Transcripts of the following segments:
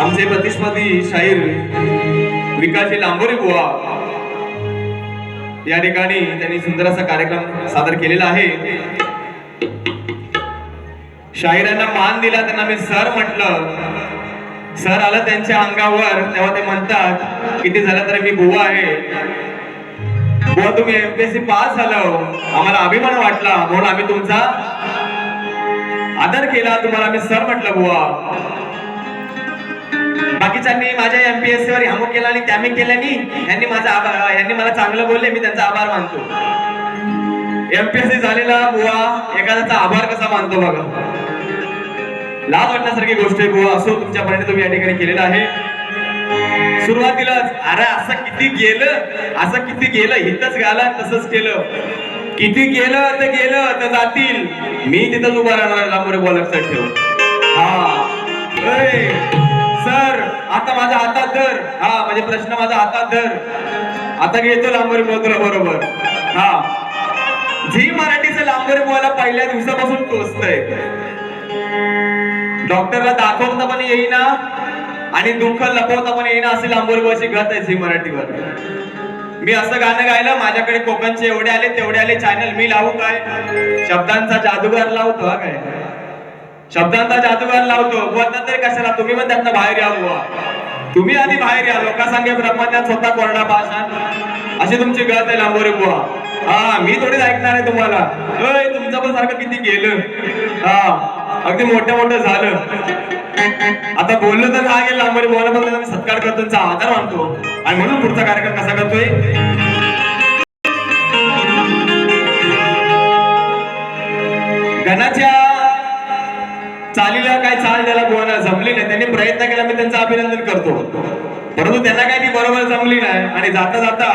आमचे प्रतिस्पर्धी शाहीर विकासजी लांबोरे बुवा या ठिकाणी त्यांनी सुंदर असा कार्यक्रम सादर केलेला आहे. शाहिरांना मान दिला त्यांना मी सर म्हटलं. सर आलं त्यांच्या अंगावर तेव्हा ते म्हणतात किती झालं तरी मी बुवा आहे. बुवा तुम्ही एमपीएससी पास झालं हो. आम्हाला अभिमान वाटला. म्हणून आम्ही तुमचा आदर केला तुम्हाला मी सर म्हटलं बुवा. बाकीच्यांनी माझ्या एमपीएससी वर ह्यामो केला आणि त्यामी केल्यानी यांनी माझा आभार यांनी मला चांगलं बोलले मी त्यांचा आभार मानतो. एमपीएससी झालेला बुवा एखाद्याचा आभार कसा मानतो बघा. लाज वाटण्यासारखी गोष्ट आहे बुवा असो तुमच्यापर्यंत तुम्ही या ठिकाणी केलेलं आहे. सुरुवातीलाच अरे असं किती गेलं असं किती गेलं इथंच घाला तसंच केलं. किती गेलं तर गेलं तर जातील. मी तिथंच उभा राहणार लांबोरे बॉल ठेव हा. सर आता माझा हातात धर. हा म्हणजे प्रश्न माझा हातात धर. आता घेतो लांबोरे बोल तुला बरोबर. हा. झी मराठीचं लांबोरे बोला पहिल्या दिवसापासून टोचतय. डॉक्टरला दाखवता पण येईना आणि दुःख लपवता पण येईना असे लांबोरबाची गत आहे झी मराठीवर. मी असं गाणं गायलं माझ्याकडे कोकणचे एवढे आले तेवढे आले चॅनल मी लावू काय? शब्दांचा जादूगार लावतो हा काय? शब्दांचा जादूगार लावतो. बोलता तरी कशाला? तुम्ही पण त्यांना बाहेर या बुवा. तुम्ही आधी बाहेर या. लोकांसांगे ब्रह्मज्ञान स्वतः कोरडा भाषा अशी तुमची गत आहे लांबोरे बुवा. हा मी थोडीच ऐकणार आहे तुम्हाला. अय तुमचं पण सारखं किती गेलं. हा अगदी मोठं मोठं झालं. आता बोललो तर काय गेलं लांबोरे बुवाला पण सत्कार करतो आधार मानतो. आणि म्हणून पुढचा कार्यक्रम कसा करतोय गणाच्या चालीला काय चाल ज्याला कोणाला जमली नाही त्यांनी प्रयत्न केला मी त्यांचं अभिनंदन करतो. परंतु त्यांना काय ती बरोबर जमली नाही. आणि जाता जाता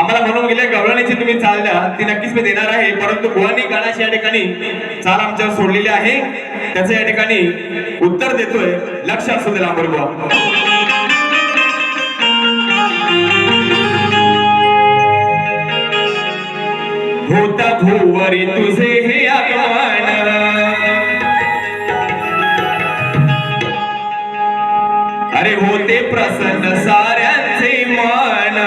आम्हाला म्हणून गेले गवळणीची तुम्ही चाल द्या ती नक्कीच मी देणार आहे. परंतु बुवानी गणाची या ठिकाणी चाल आमच्यावर सोडलेली आहे. त्याचं या ठिकाणी उत्तर देतोय. लक्ष असू दे लांबर होत भूवरी तुझे हे आगमन अरे होते प्रसन्न साऱ्यांचे मन.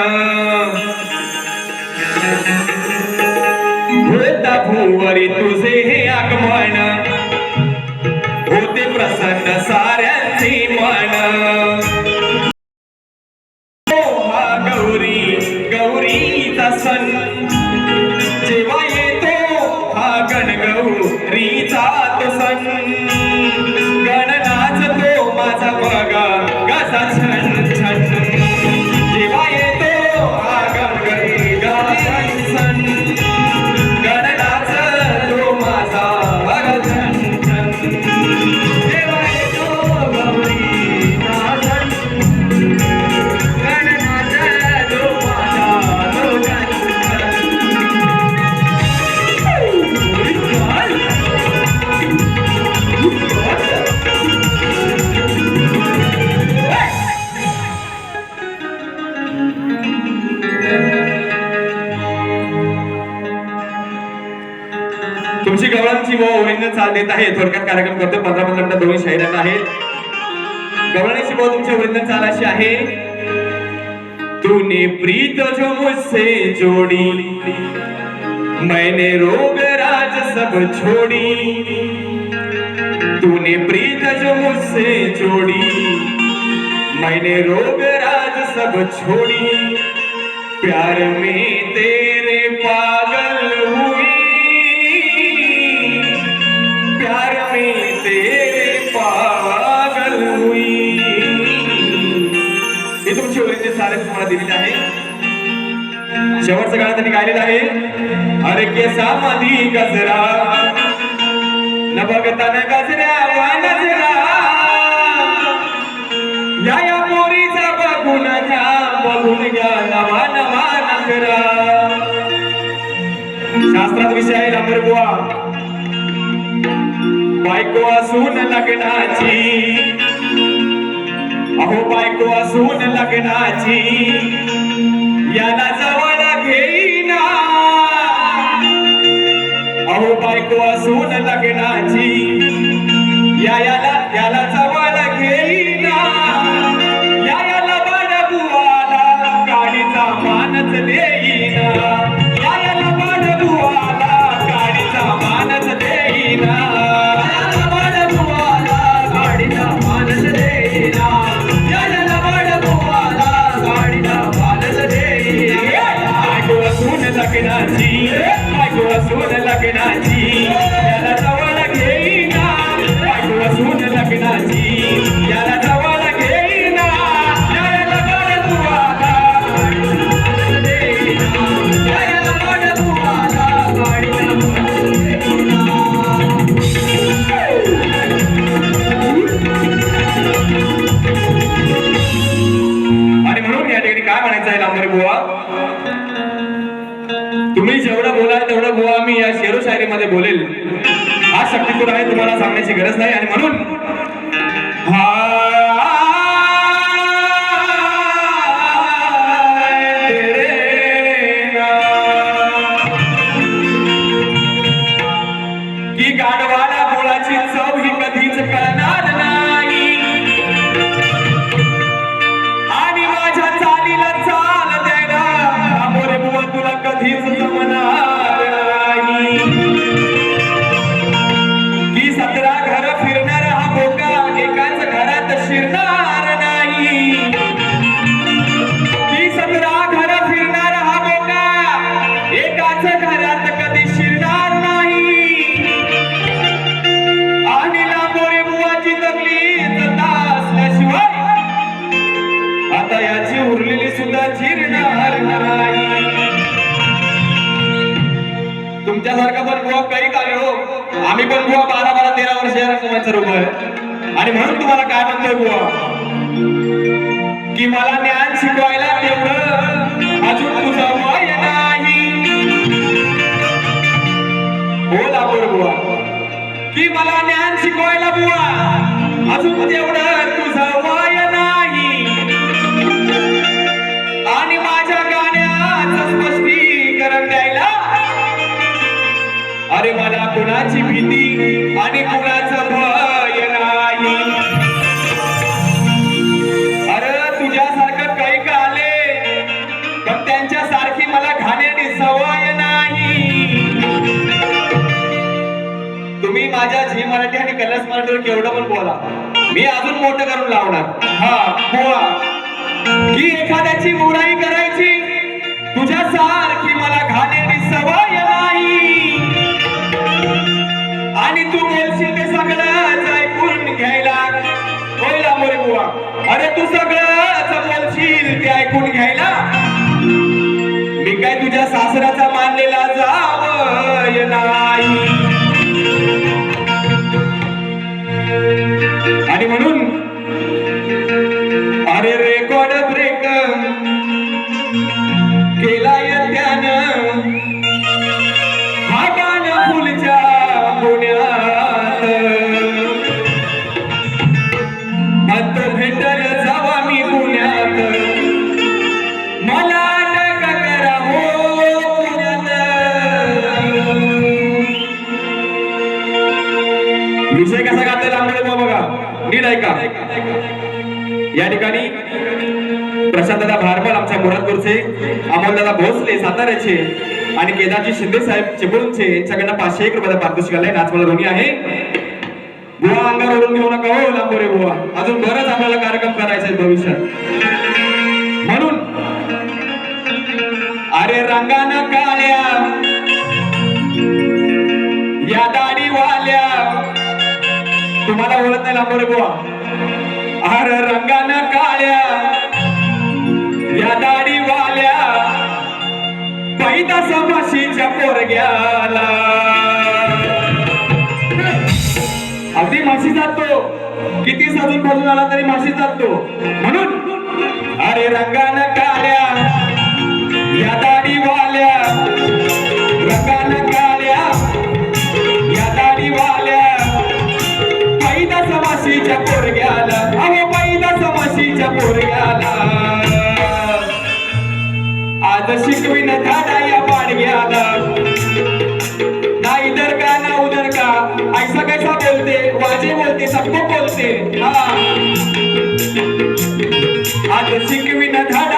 होता भूवरी तुझे हे आगमन होते प्रसन्न साऱ्यांचे मन. गौरी गौरी गौरीचा सण. देत आहे. थोडक्यात कार्यक्रम करतो पंधरा पंधरा मिनिटं दोन्ही शहरात आहेत. गवळणी व तुमचे वृंदन चाल अशी आहे. तूने प्रीत जो मुझसे जोड़ी मैंने रोग राज सब छोड़ी. तूने प्रीत जो मुझसे जोड़ी मैंने रोग राज सब छोड़ी. प्यार में तेरे पागल हुई तारीख तुम्हाला दिलेली आहे. शेवटचं गाणं त्यांनी गायलेलं आहे. अरे केसा मधी गजरा न बघता न गजऱ्या नजरा. या या पोरीचा बघून घ्या बघून घ्या नवा नवा नखरा शास्त्रात विषय आहे लांबर बुवा. बायको असून लग्नाची अहो बायको असून लग्नाची याला जवळ घेईना. अहो बायको असून लग्नाची सांगण्याची Can I गरज नाही आणि तुमच्यासारखा पण बुवा काही काय हो. आम्ही पण बुवा बारा बारा तेरा वर्ष या रूप आहे. आणि म्हणून तुम्हाला काय म्हणतोय बुवा? की मला ज्ञान शिकवायला तेवढं अजून तुझा वय मला ज्ञान शिकवायला बुवा. अजून तेवढं तुझं वय नाही. आणि माझ्या गाण्याचं स्पष्टीकरण द्यायला. अरे मला कुणाची भीती आणि कुणाचं भय नाही. अरे तुझ्यासारखं काही का आले? पण त्यांच्यासारखी मला घाण्याने सवय तुम्ही माझ्या झी मराठी आणि कलर्स मराठीवर केवढं पण बोला. मी अजून मोठं करून लावणार. हा बोला. की एखाद्याची बुराई करायची तुझ्या सारखी मला घाण्याची सवय नाही. आणि तू बोलशील ते सगळंच ऐकून घ्यायला. होय लांबोरे बुवा. अरे तू सगळंच बोलशील ते ऐकून घ्यायला. नीट ऐका या ठिकाणी प्रशांतदा भारमल आमच्या मुरादपूरचे अमोलदादा भोसले साताऱ्याचे आणि केदारजी शिंदे साहेब चिपळूणचे यांच्याकडनं पाचशे एक रुपयाचा पारितोषिक आलंय नाचवाला दोन्ही आहे. बुवा अंगावरून ओढून घेऊ नका हो लांबोरे बुवा. अजून बरंच आपल्याला कार्यक्रम करायचा आहे भविष्यात. म्हणून अरे रंगानं तुम्हाला ओळख बुवा अरे रंगानं काळ्या या दाढीवाल्या पैदा समाशीच्या पोरग्याला. अगदी माशी जातो. किती सजून बाजून आला तरी माशी जातो. म्हणून अरे रंगानं काळ्या या सबको बोलते. सबको बोलते हा आज न धाडा.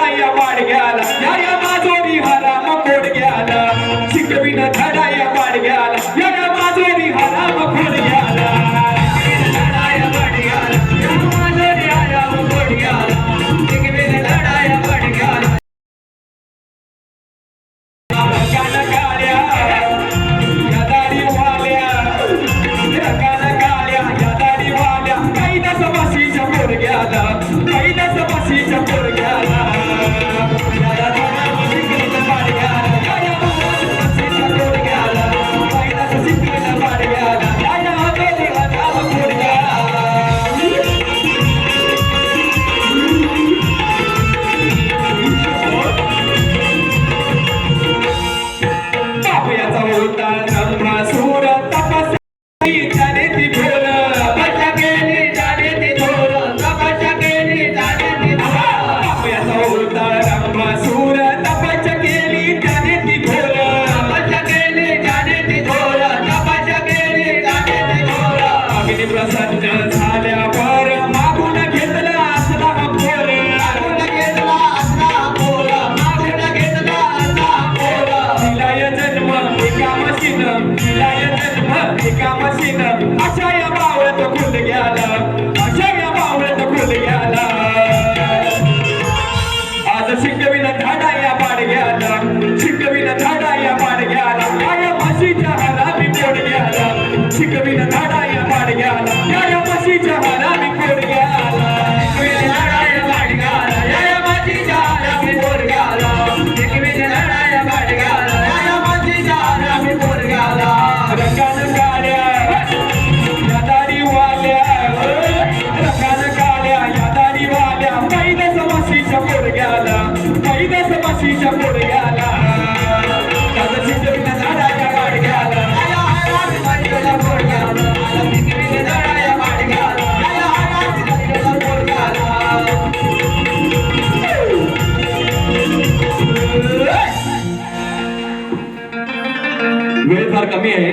वेळ फार कमी आहे.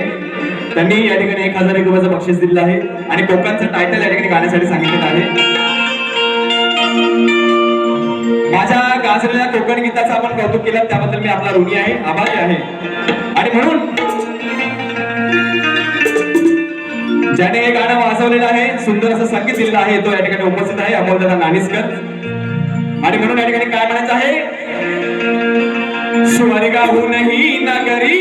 त्यांनी या ठिकाणी एक हजार एक रुपयाचं बक्षीस दिलेलं आहे. आणि कोकणचं टायटल या ठिकाणी गाण्यासाठी सांगितलेलं आहे. माझ्या गाजलेल्या कोकण गीताचं आपण कौतुक केलं त्याबद्दल मी आपला ऋणी आहे आभारी आहे. आणि म्हणून ज्याने हे गाणं वाजवलेलं आहे सुंदर असं संगीत दिलेलं आहे तो या ठिकाणी उपस्थित आहे अमोलदादा नानिसकर आणि म्हणून या ठिकाणी काय म्हणायचं आहे? स्वर्गाहूनही नगरी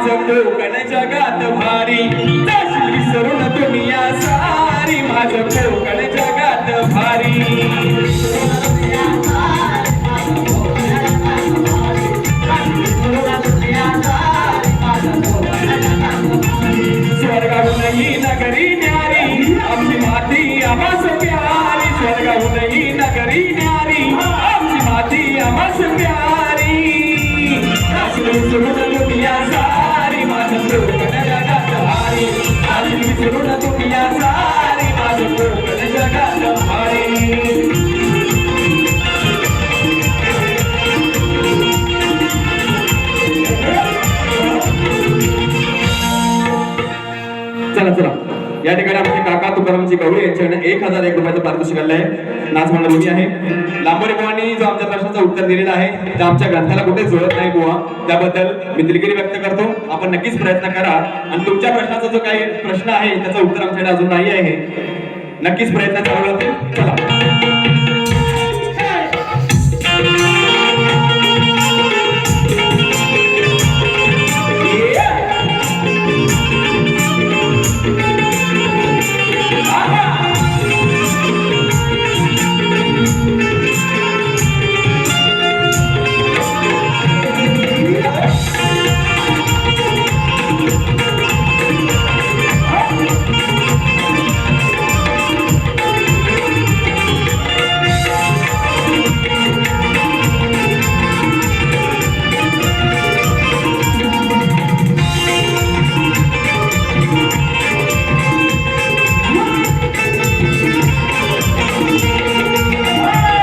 सारी माझं कोकण जगात भारी. विसरून दुनिया सारी. माझं कोकण जगात भारी. स्वर्गाहूनही नगरी न्यारी. आमची माती आमास प्यारी स्वर्गाहूनही नगरी न्यारी. आमची माती आमास प्यारी चला चला. या ठिकाणी आमचे काका तुकारामजी गवळे यांच्याकडे एक हजार एक रुपयाचं पारितोषिक आलं आहे नाच म्हणणं आहे. लांबोरे बुवांनी जो आमच्या प्रश्नाचं उत्तर दिलेलं आहे ते आमच्या ग्रंथाला कुठे जुळत नाही बुवा. त्याबद्दल मी दिलगिरी व्यक्त करतो. आपण नक्कीच प्रयत्न करा. आणि तुमच्या प्रश्नाचा जो काही प्रश्न आहे त्याचं उत्तर आमच्याकडे अजून नाही आहे. नक्कीच प्रयत्न चालू राहतील. चला.